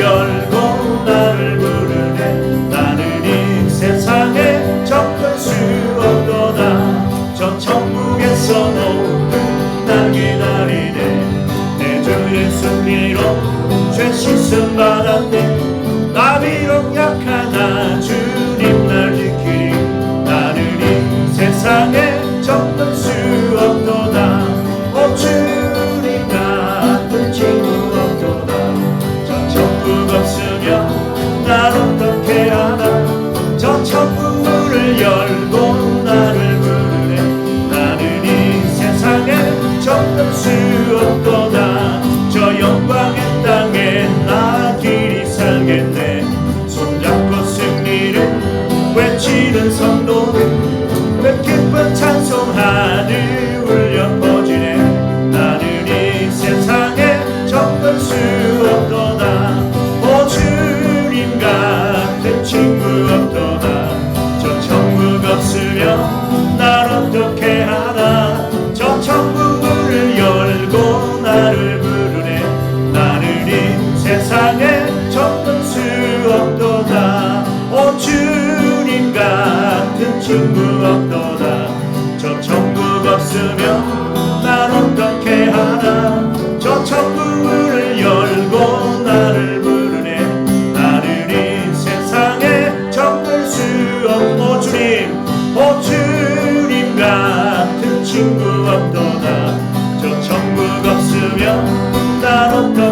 열고 나를 부르네. 나는 이 세상에 적건스럽도다. 저 천국에서 너날 기다리네. 내 주 예수 피로 죄 씻음 받았네. 천국을 열고 나를 부르네 나는 이 세상에 접할 수 없도다 저 영광의 땅에 나 길이 살겠네. 손잡고 승리를 외치는 성도들 왜 기쁜 찬송하니 울려 퍼지네. 나는 이 세상에 접할 수 없도다 없도다 저 천국 없으면 날 어떻게 하나. 저 천국을 열고 나를 부르네. 나는 이 세상에 접할 수 없도다. 오 주님 같은 친구 없도다. 저 천국 없으면 친구 없도다. 저 천국 없으면 난 없도다